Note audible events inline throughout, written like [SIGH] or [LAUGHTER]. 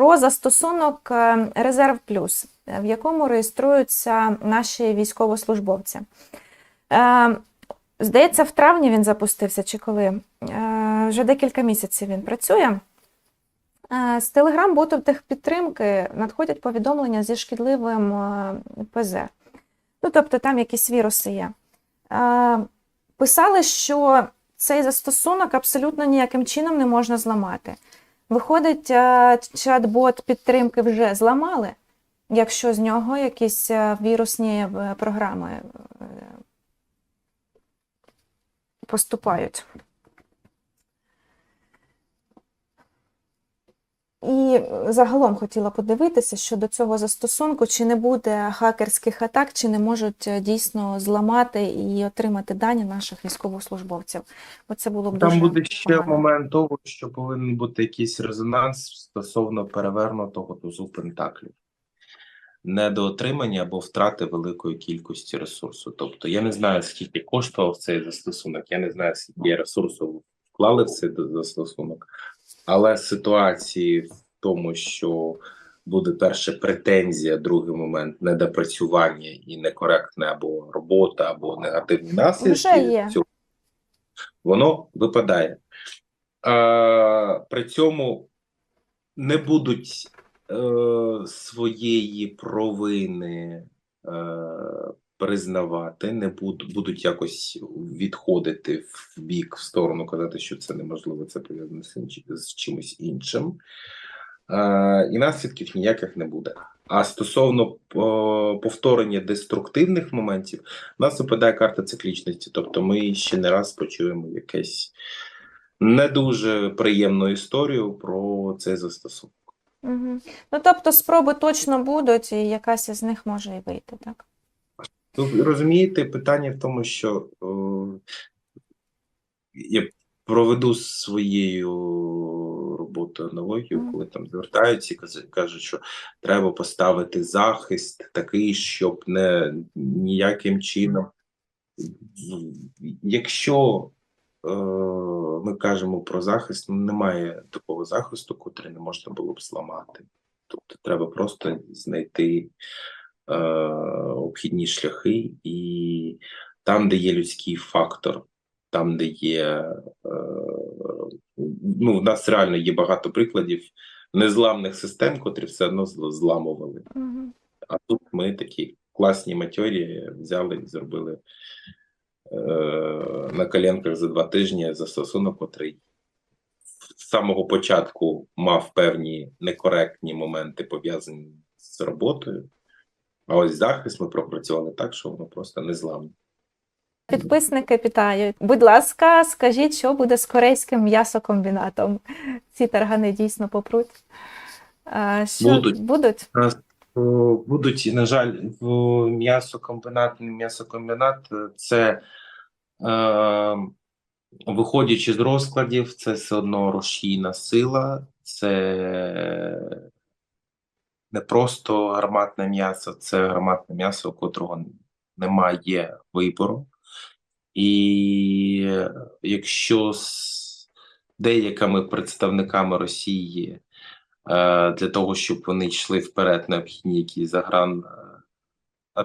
про застосунок е, Резерв Плюс, е, в якому реєструються наші військовослужбовці. Е, Здається, в травні він запустився чи коли. Вже декілька місяців він працює. З Telegram-боту техпідтримки надходять повідомлення зі шкідливим ПЗ. Ну, тобто там якісь віруси є. Писали, що цей застосунок абсолютно ніяким чином не можна зламати. Виходить, е, чат-бот підтримки вже зламали, якщо з нього якісь е, вірусні е, програми поступають. І загалом хотіла подивитися щодо цього застосунку, чи не буде хакерських атак, чи не можуть е, дійсно зламати і отримати дані наших військовослужбовців. Бо це було б дуже Там буде ще погано. момент того, що повинен бути якийсь резонанс стосовно перевернутого тузу пентаклів. Недоотримання або втрати великої кількості ресурсу. Тобто я не знаю, скільки коштував цей застосунок, я не знаю, скільки ресурсу вклали в цей застосунок, але ситуації в тому, що буде перше претензія, другий момент недопрацювання і некоректне або робота, або негативні наслідки цього, воно випадає. А, при цьому не будуть е, своєї провини е, признавати, не будуть, будуть якось відходити в бік, в сторону, казати, що це неможливо, це пов'язано з, чимось іншим. Е, і наслідків ніяких не буде. А стосовно е, повторення деструктивних моментів, нас випадає карта циклічності, тобто ми ще не раз почуємо якесь не дуже приємну історію про цей застосунок. Угу. Ну, тобто спроби точно будуть, і якась із них може і вийти, так? Ви розумієте, питання в тому, що е, я проведу своєю роботою аналогію, коли там звертаються і кажуть, що треба поставити захист такий, щоб не ніяким чином. Якщо е, ми кажемо про захист, ну, немає такого захисту, котрий не можна було б зламати. Тобто треба просто знайти обхідні шляхи, і там, де є людський фактор, там, де є, е, ну, в нас реально є багато прикладів незламних систем, котрі все одно зл- зламували. Угу. А тут ми такі класні матьорі взяли і зробили е, на коленках за два тижні застосунок, котрий з самого початку мав певні некоректні моменти пов'язані з роботою. А ось захист ми пропрацювали так, що воно просто не зламне. Підписники питають, будь ласка, скажіть, що буде з корейським м'ясокомбінатом? Ці таргани дійсно попруть. Що Будуть. будуть? Будуть, на жаль, м'ясокомбінат, м'ясокомбінат це е, виходячи з розкладів, це все одно рушійна сила, це не просто гарматне м'ясо, це гарматне м'ясо, у котрого немає вибору. І якщо з деякими представниками Росії е, для того, щоб вони йшли вперед, необхідні якісь загран е,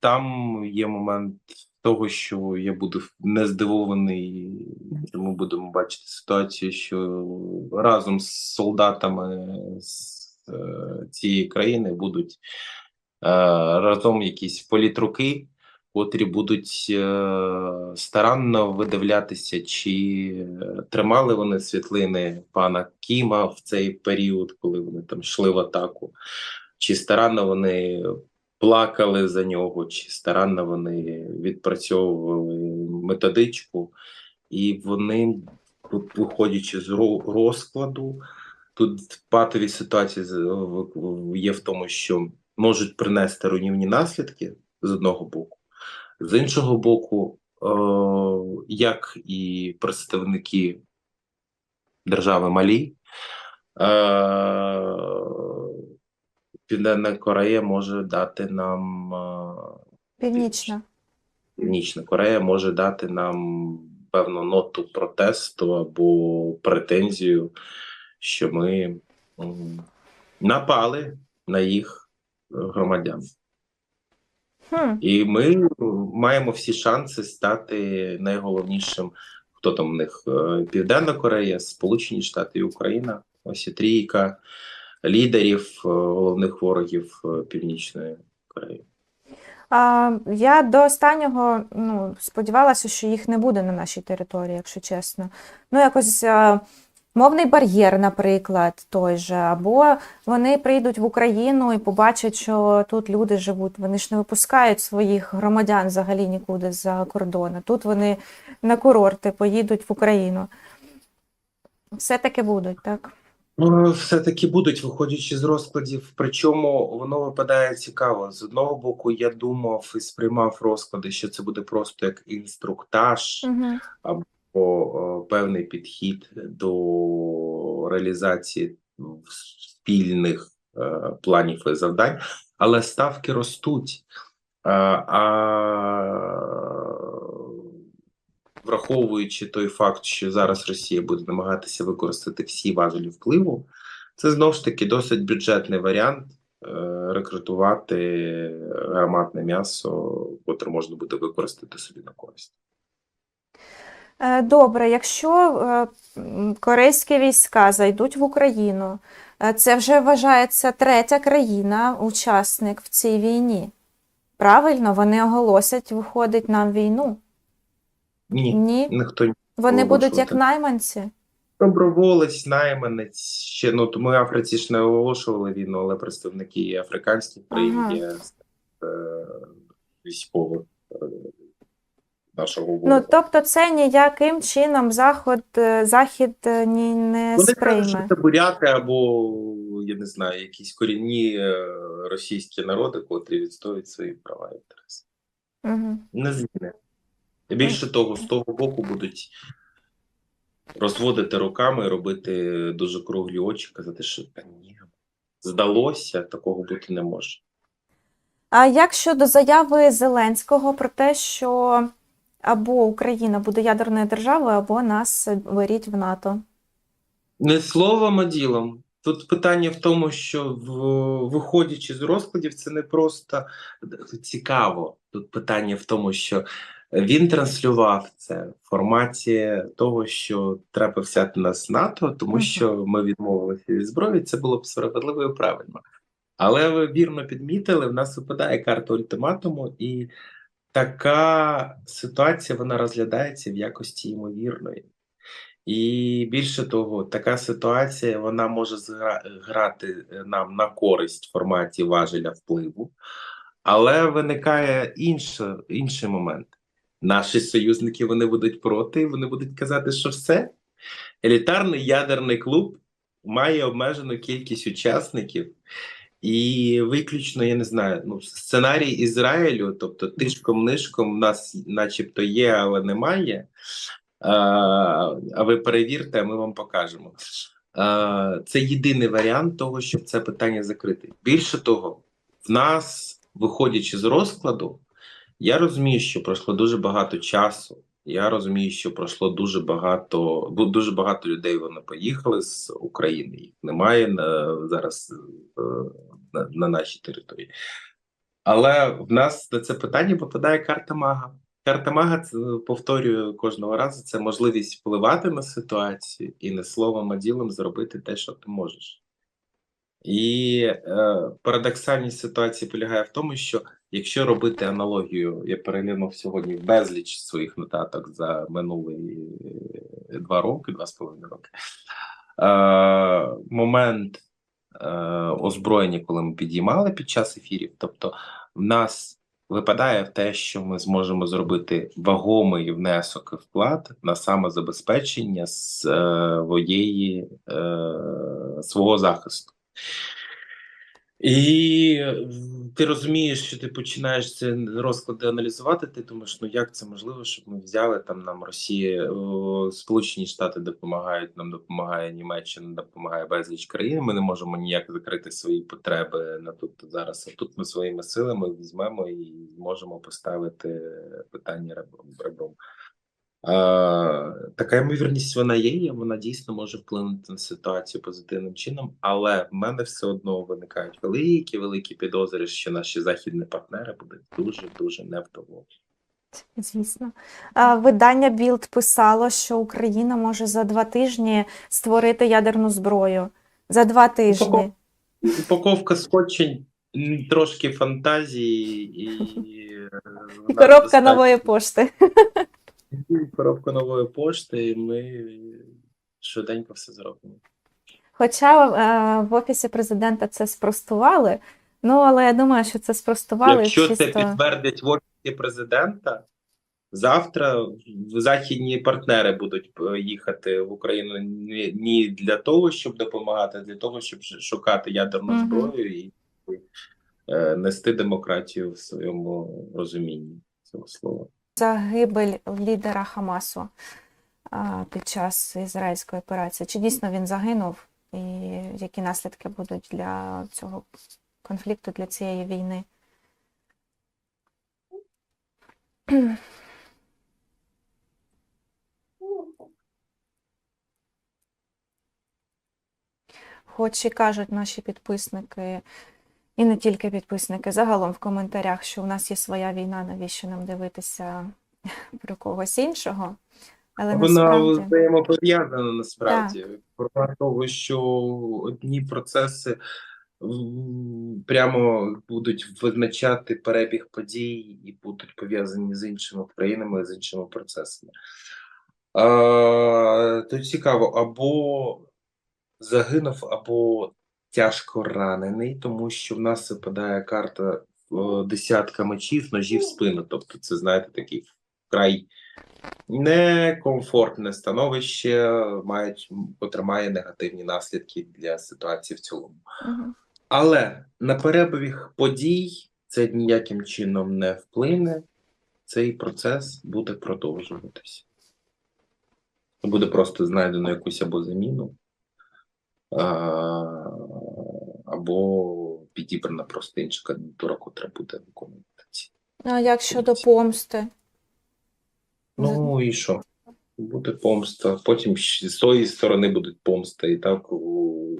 там є момент того, що я буду не здивований, що ми будемо бачити ситуацію, що разом з солдатами з е, цієї країни будуть е, разом якісь політруки, котрі будуть е, старанно видивлятися, чи тримали вони світлини пана Кіма в цей період, коли вони там йшли в атаку, чи старанно вони плакали за нього, чи старанно вони відпрацьовували методичку, і вони, виходячи з розкладу, тут патові ситуації є в тому, що можуть принести руйнівні наслідки з одного боку, з іншого боку, як і представники держави Малі, е, Південна Корея може дати нам Північна. Північна Корея може дати нам певну ноту протесту або претензію, що ми напали на їх е, громадян. Хм. І ми маємо всі шанси стати найголовнішим, хто там в них е, Південна Корея, Сполучені Штати і Україна. Ось і трійка лідерів, е, головних ворогів е, Північної Кореї. Я до останнього ну, сподівалася, що їх не буде на нашій території, якщо чесно. Ну, якось мовний бар'єр, наприклад, той же, або вони прийдуть в Україну і побачать, що тут люди живуть. Вони ж не випускають своїх громадян взагалі нікуди за кордони. Тут вони на курорти поїдуть в Україну. Все-таки будуть, так? Ну, все-таки будуть, виходячи з розкладів. Причому воно випадає цікаво. З одного боку, я думав і сприймав розклади, що це буде просто як інструктаж Угу. або е, певний підхід до реалізації спільних е, планів і завдань, але ставки ростуть. А, а враховуючи той факт, що зараз Росія буде намагатися використати всі важелі впливу, це знову ж таки досить бюджетний варіант е, рекрутувати гарматне м'ясо, котре можна буде використати собі на користь. Е, Добре, якщо е, корейські війська зайдуть в Україну, е, це вже вважається третя країна, учасник в цій війні. Правильно, вони оголосять, виходить нам війну. Ні, Ні, ніхто не вони будуть як найманці. доброволець, найманець. Ще ну то ми Африці ж не оголошували війну, але представники африканських країн Ага. є е, військових е, нашого Ну, тобто це ніяким чином заход, е, захід е, ні не Вони кажуть, що це буряти або я не знаю, якісь корінні російські народи, котрі відстоюють свої права і інтереси. Угу. Не зміни. Більше того, з того боку будуть розводити руками робити дуже круглі очі, казати, що та ні, здалося, такого бути не може. А як щодо заяви Зеленського про те, що або Україна буде ядерною державою, або нас беріть в НАТО? Не словом, а ділом. Тут питання в тому, що в, виходячи з розкладів, це не просто цікаво. Тут питання в тому, що він транслював це в форматі того, що треба взяти нас НАТО, тому що ми відмовилися від зброї. Це було б справедливо і правильно. Але ви вірно підмітили, в нас випадає карта ультиматуму, і така ситуація вона розглядається в якості ймовірної. І більше того, така ситуація вона може грати е, нам на користь в форматі важеля впливу, але виникає інше, інший момент. Наші союзники вони будуть проти, вони будуть казати, що все. Елітарний ядерний клуб має обмежену кількість учасників, і виключно, я не знаю, ну, сценарій Ізраїлю, тобто тишком-нишком, в нас начебто є, але немає. А, а ви перевірте, а ми вам покажемо. А, Це єдиний варіант того, щоб це питання закрити. Більше того, в нас, виходячи з розкладу, я розумію, що пройшло дуже багато часу. Я розумію, що пройшло дуже багато, дуже багато людей вони поїхали з України. Їх немає на, зараз е, на, на нашій території. Але в нас на це питання попадає карта мага. Карта мага, це, повторюю кожного разу, це можливість впливати на ситуацію і не словом, а ділом зробити те, що ти можеш. І е, парадоксальність ситуації полягає в тому, що якщо робити аналогію, я переглянув сьогодні безліч своїх нотаток за минулі е, два роки, два з половиною роки. Е, момент е, озброєння, коли ми підіймали під час ефірів, тобто в нас випадає в те, що ми зможемо зробити вагомий внесок і вклад на самозабезпечення своєї, е, свого захисту. І ти розумієш, що ти починаєш ці розклади аналізувати. Ти думаєш, ну як це можливо, щоб ми взяли там нам Росія, Сполучені Штати допомагають, нам допомагає Німеччина, допомагає безліч країн. Ми не можемо ніяк закрити свої потреби на тут зараз. А тут ми своїми силами візьмемо і зможемо поставити питання ребром. Ребром. така ймовірність вона є, і вона дійсно може вплинути на ситуацію позитивним чином, але в мене все одно виникають великі, великі підозри, що наші західні партнери будуть дуже дуже невдоволені. Звісно. Видання Білд писало, що Україна може за два тижні створити ядерну зброю. За два тижні. Упаков- Упаковка скотчень, трошки фантазії і е, І коробка достатньо- нової пошти. [LAUGHS] коробка нової пошти, і ми швиденько все зробимо. Хоча е, в Офісі президента це спростували. Ну, але я думаю, що це спростували Якщо чисто. це підтвердять в офісі президента, завтра західні партнери будуть е, їхати в Україну не для того, щоб допомагати, а для того, щоб шукати ядерну Мгм. зброю і е, нести демократію в своєму розумінні цього слова. Загибель лідера Хамасу під час ізраїльської операції. Чи дійсно він загинув, і які наслідки будуть для цього конфлікту, для цієї війни? Хоч і кажуть наші підписники, і не тільки підписники, загалом в коментарях, що у нас є своя війна, навіщо нам дивитися [LAUGHS] про когось іншого. Але Вона насправді взаємопов'язана насправді. Про того, що одні процеси прямо будуть визначати перебіг подій і будуть пов'язані з іншими країнами, з іншими процесами. А, то цікаво, або загинув, або тяжко ранений, тому що в нас випадає карта десятка мечів, ножів в спину. Тобто, це знаєте, такий вкрай некомфортне становище, мають, котре має негативні наслідки для ситуації в цілому. Але на перебіг подій це ніяким чином не вплине. Цей процес буде продовжуватися. Буде просто знайдено якусь або заміну, а, або підібрана просто інша кандидатура, котра буде виконувати ці. А як щодо помсти? Ну і що? Буде помста. Потім з тої сторони будуть помста. І так у-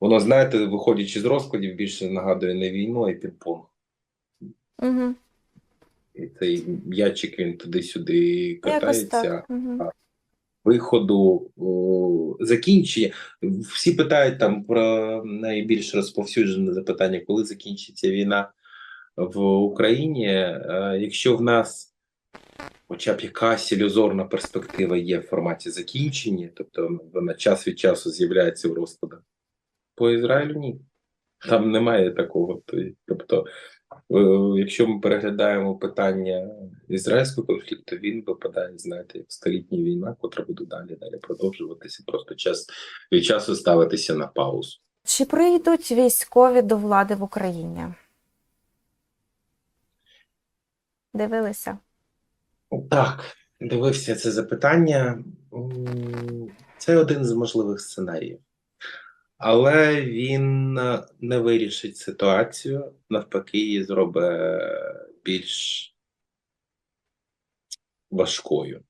воно, знаєте, виходячи з розкладів, більше нагадує не війну, а й пінг-понг. Угу. І цей м'ячик він туди-сюди катається. так. Угу. Виходу закінчення. Всі питають там про найбільш розповсюджене запитання, коли закінчиться війна в Україні. Е, Якщо в нас хоча б якась ілюзорна перспектива є в форматі закінчення, тобто вона час від часу з'являється в розкладах, по Ізраїлю ні. Там немає такого. Тобто, якщо ми переглядаємо питання ізраїльського конфлікту, він випадає, знаєте, як столітня війна, котра буде далі далі продовжуватися, просто час від часу ставитися на паузу. Чи прийдуть військові до влади в Україні? Дивилися? Так, дивився це запитання. Це один з можливих сценаріїв. Але він е, не вирішить ситуацію, навпаки, її зробить більш важкою.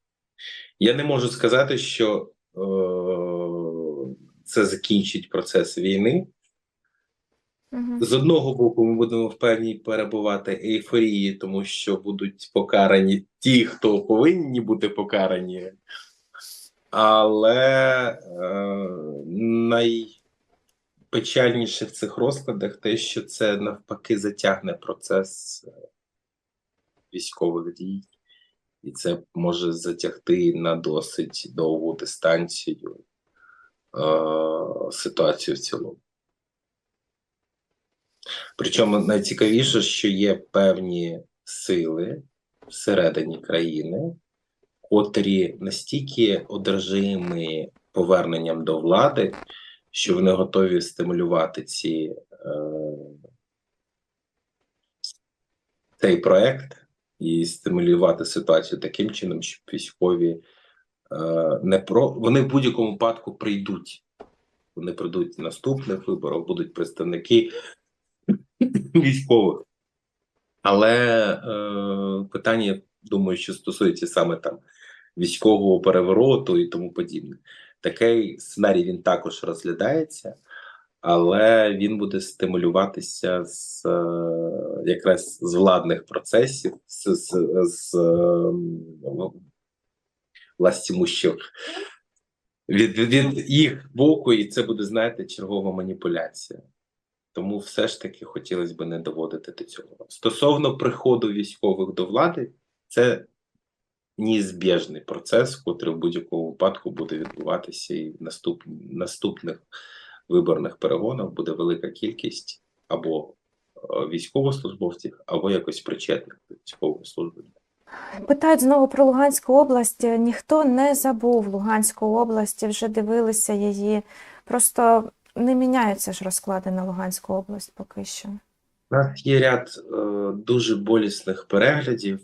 Я не можу сказати, що е, це закінчить процес війни. З одного боку, ми будемо впевнені перебувати ейфорії, тому що будуть покарані ті, хто повинні бути покарані. Але е, найпечальніше в цих розкладах те, що це навпаки затягне процес е, військових дій, і це може затягти на досить довгу дистанцію е, ситуацію в цілому. Причому найцікавіше, що є певні сили всередині країни, котрі настільки одержимі поверненням до влади, що вони готові стимулювати ці, е, цей проект і стимулювати ситуацію таким чином, щоб військові е, не про вони в будь-якому випадку прийдуть. Вони прийдуть на наступних виборах, будуть представники військових. Але е, питання думаю, що стосується саме там військового перевороту і тому подібне. Такий сценарій він також розглядається, але він буде стимулюватися з е, якраз з владних процесів, з, з, з е, властімущих від, від, від їх боку, і це буде, знаєте, чергова маніпуляція. Тому все ж таки хотілося б не доводити до цього. Стосовно приходу військових до влади, це неізбіжний процес, котрий в будь-якому випадку буде відбуватися, і в наступ, наступних виборних перегонах буде велика кількість або е, військовослужбовців, або якось причетних до військової служби. Питають знову про Луганську область. Ніхто не забув Луганську область, вже дивилися її. Просто не міняються ж розклади на Луганську область поки що. У нас є ряд е, дуже болісних переглядів.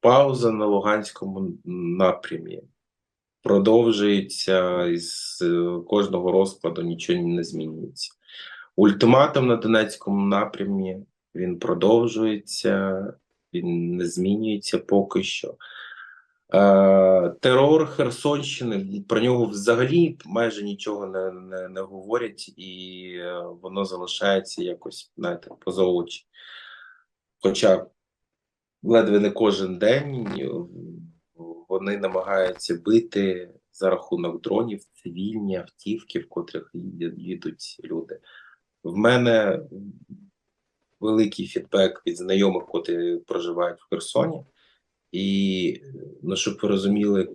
Пауза на Луганському напрямі продовжується із е, кожного розкладу нічого не змінюється. Ультиматум на Донецькому напрямі він продовжується, він не змінюється поки що. Е, терор Херсонщини про нього взагалі майже нічого не, не, не говорять, і е, воно залишається якось знаєте, поза очі. Хоча ледве не кожен день е, вони намагаються бити за рахунок дронів цивільні автівки, в котрих їдуть- люди. В мене великий фідбек від знайомих, котрі проживають в Херсоні. І ну, щоб ви розуміли,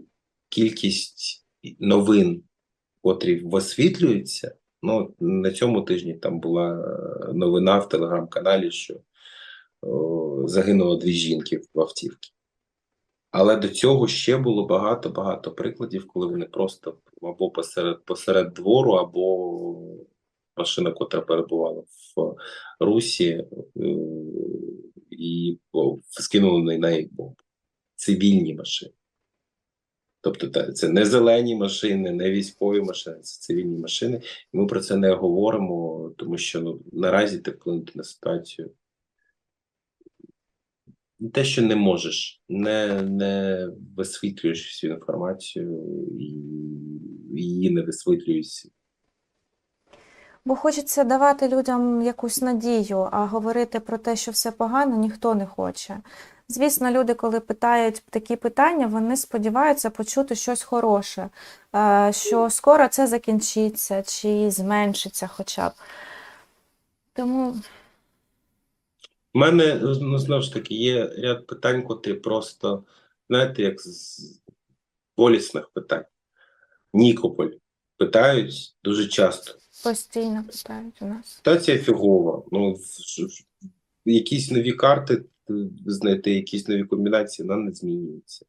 кількість новин, котрі висвітлюються, ну на цьому тижні там була новина в телеграм-каналі, що загинуло дві жінки в автівці. Але до цього ще було багато-багато прикладів, коли вони просто або посеред, посеред двору, або машина, котра перебувала в Русі, е, і скинули на неї бомбу цивільні машини. Тобто це не зелені машини, не військові машини, це цивільні машини. Ми про це не говоримо, тому що ну, наразі ти вплинути на ситуацію. Те, що не можеш, не, не висвітлюєш всю інформацію і її не висвітлюєш. Бо хочеться давати людям якусь надію, а говорити про те, що все погано, ніхто не хоче. Звісно, люди, коли питають такі питання, вони сподіваються почути щось хороше, е, що скоро це закінчиться чи зменшиться хоча б. Тому У мене ну, знову ж таки є ряд питань, котрі просто, знаєте, як з болісних питань. Нікополь питають дуже часто. постійно питають у нас. Ситуація фігова. Ну, якісь нові карти е, знайти, якісь нові комбінації, вона не змінюється.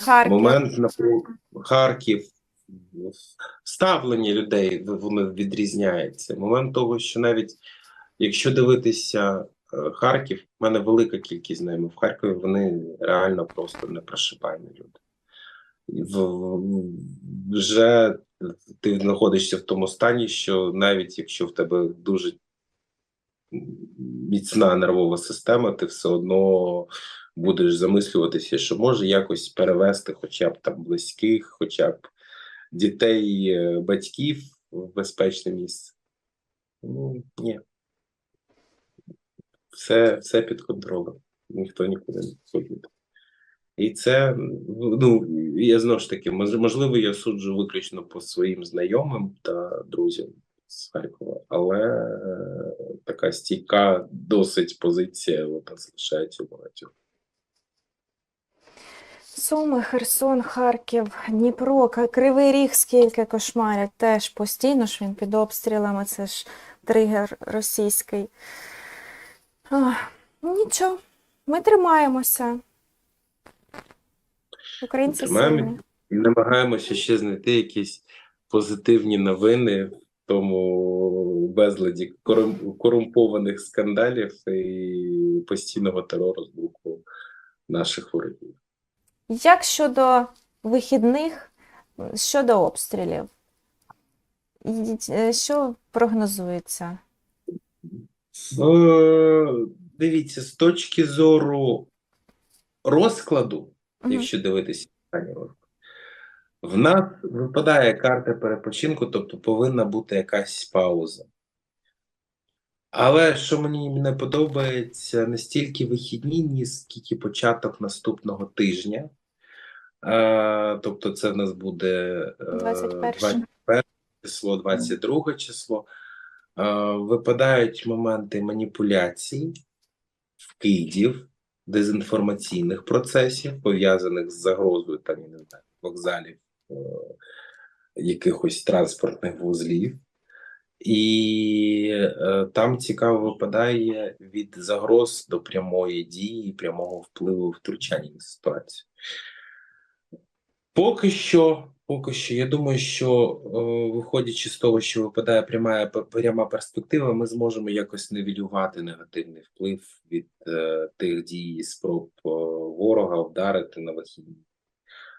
Харків. Момент, наприклад, Харків, ставлення людей воно відрізняється. Момент того, що навіть якщо дивитися Харків, в мене велика кількість знайомих в Харкові, вони реально просто непрошибані люди. Вже ти знаходишся в тому стані, що навіть якщо в тебе дуже міцна нервова система, ти все одно будеш замислюватися, що може якось перевести хоча б там близьких, хоча б дітей, е, батьків в безпечне місце. Ну, ні. Все, все під контролем. Ніхто нікуди не ходить. І це, ну, я знову ж таки, можливо, я суджу виключно по своїм знайомим та друзям з Харкова, але е, така стійка досить позиція вона залишається багатьох. Суми, Херсон, Харків, Дніпро, Кривий Ріг, скільки кошмарять, теж постійно ж він під обстрілами, це ж тригер російський. Ну, нічого, ми тримаємося. Українці Тримаємо. сильні. І намагаємося ще знайти якісь позитивні новини в тому безладі корумпованих скандалів і постійного терору з боку наших ворогів. Як щодо вихідних, щодо обстрілів? Е, Що прогнозується? Е, Дивіться, з точки зору розкладу, якщо дивитися останній розклад, в нас випадає карта перепочинку, тобто повинна бути якась пауза. Але що мені не подобається, не стільки вихідні, ні скільки початок наступного тижня. Е, тобто, це в нас буде е, 21. 21 число, 22 число. Е, випадають моменти маніпуляцій, вкидів, дезінформаційних процесів, пов'язаних з загрозою там, не знаю, вокзалів, е, якихось транспортних вузлів. І е, там цікаво випадає від загроз до прямої дії, прямого впливу втручання на ситуацію. Поки що, поки що, я думаю, що е, виходячи з того, що випадає пряма, пряма перспектива, ми зможемо якось нивелювати негативний вплив від е, тих дій спроб е, ворога вдарити на вихідні.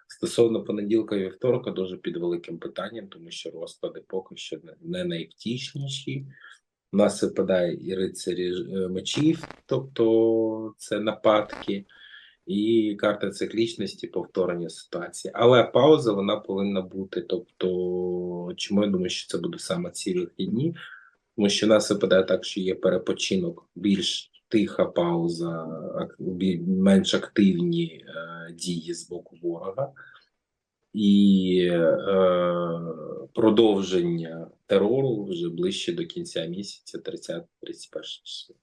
Стосовно понеділка і вівторка, дуже під великим питанням, тому що розклади поки що не, не найвтішніші. У нас випадає і рицарі е, мечів, тобто це нападки, і карта циклічності, повторення ситуації. Але пауза вона повинна бути. Тобто, чому я думаю, що це буде саме ці вихідні? Тому що в нас випадає так, що є перепочинок, більш тиха пауза, менш активні е, дії з боку ворога. І е, продовження терору вже ближче до кінця місяця, 30-31 число.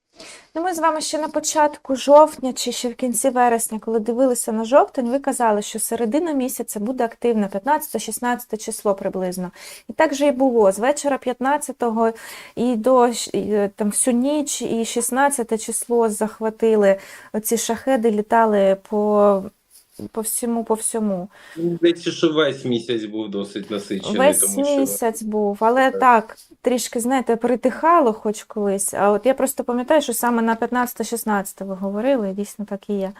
Ну, ми з вами ще на початку жовтня чи ще в кінці вересня, коли дивилися на жовтень, ви казали, що середина місяця буде активна, 15-16 число приблизно. І так же і було. З вечора 15-го і до і, е, там всю ніч, і 16 число захватили ці шахеди, літали по, по всьому, по всьому. Здається, що весь місяць був досить насичений, Весь тому що місяць був, але так, трішки, знаєте, притихало хоч колись. А от я просто пам'ятаю, що саме на 15-16 ви говорили, і дійсно так і є.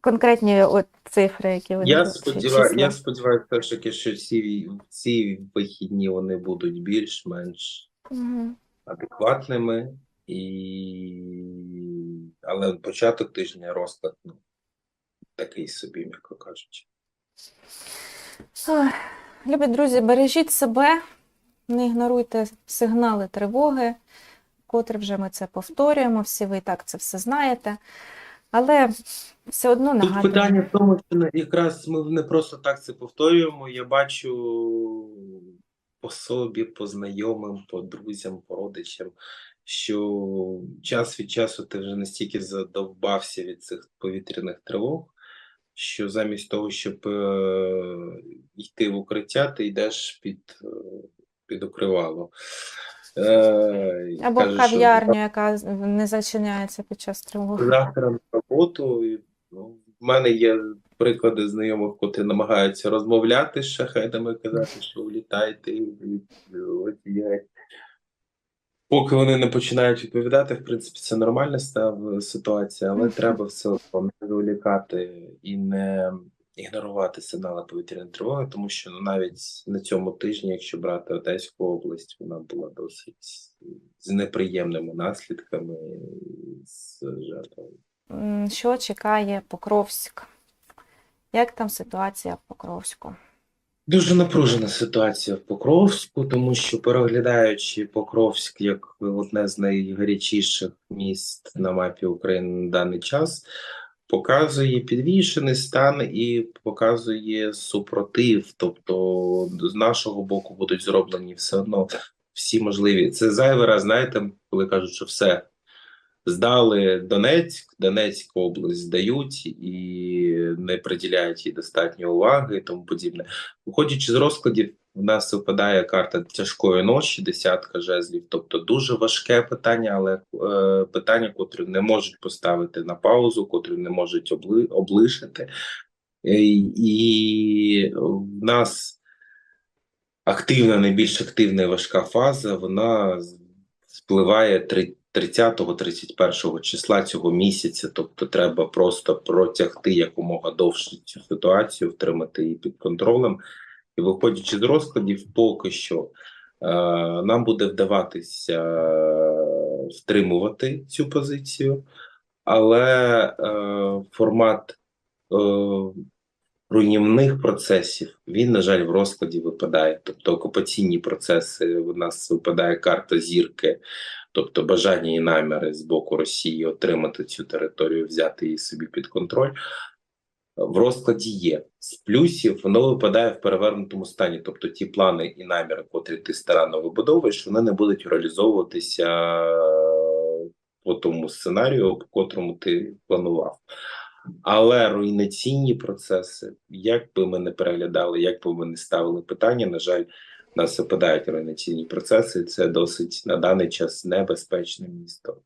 Конкретні от цифри, які ви я сподіваюся, я сподіваюся, все ж таки, що ці, ці вихідні вони будуть більш-менш Мгм. адекватними, і... але початок тижня розклад ну, такий собі, м'яко кажучи. Любі друзі, бережіть себе, не ігноруйте сигнали тривоги, котре вже ми це повторюємо, всі ви і так це все знаєте. Але все одно Тут питання в тому, що якраз ми не просто так це повторюємо. Я бачу по собі, по знайомим, по друзям, по родичам, що час від часу ти вже настільки задовбався від цих повітряних тривог, що замість того, щоб е, йти в укриття, ти йдеш під, е, під укривало. Е, Або в кажуть, що яка не зачиняється під час тривоги. завтра на роботу. І, ну, в мене є приклади знайомих, котрі намагаються розмовляти з шахедами, казати, що влітайте і. Поки вони не починають відповідати, в принципі, це нормальна став ситуація, але треба все одно не зволікати і не ігнорувати сигнали повітряної тривоги, тому що ну, навіть на цьому тижні, якщо брати Одеську область, вона була досить з неприємними наслідками, з жертвами. Що чекає Покровськ? Як там ситуація в Покровську? Дуже напружена ситуація в Покровську, тому що переглядаючи Покровськ як одне з найгарячіших міст на мапі України на даний час, показує підвішений стан і показує супротив. Тобто з нашого боку будуть зроблені все одно всі можливі. Це зайвий раз, знаєте, коли кажуть, що все. Здали Донецьк, Донецьку область здають і не приділяють їй достатньо уваги і тому подібне. Виходячи з розкладів, в нас випадає карта тяжкої ночі, десятка жезлів, тобто дуже важке питання, але е, питання, котрі не можуть поставити на паузу, котрі не можуть обли, облишити. Е, І в нас активна, найбільш активна і важка фаза, вона впливає 30-31 числа цього місяця, тобто треба просто протягти якомога довше цю ситуацію, втримати її під контролем. І виходячи з розкладів, поки що е, нам буде вдаватися втримувати цю позицію, але е, формат е, руйнівних процесів він, на жаль, в розкладі випадає. Тобто окупаційні процеси у нас випадає карта зірки, тобто бажання і наміри з боку Росії отримати цю територію, взяти її собі під контроль. В розкладі є з плюсів, воно випадає в перевернутому стані. Тобто ті плани і наміри, котрі ти старанно вибудовуєш, вони не будуть реалізовуватися е, по тому сценарію, по котрому ти планував. Але руйнаційні процеси, як би ми не переглядали, як би ми не ставили питання, на жаль, нас опадають організаційні процеси. Це досить на даний час небезпечне місто.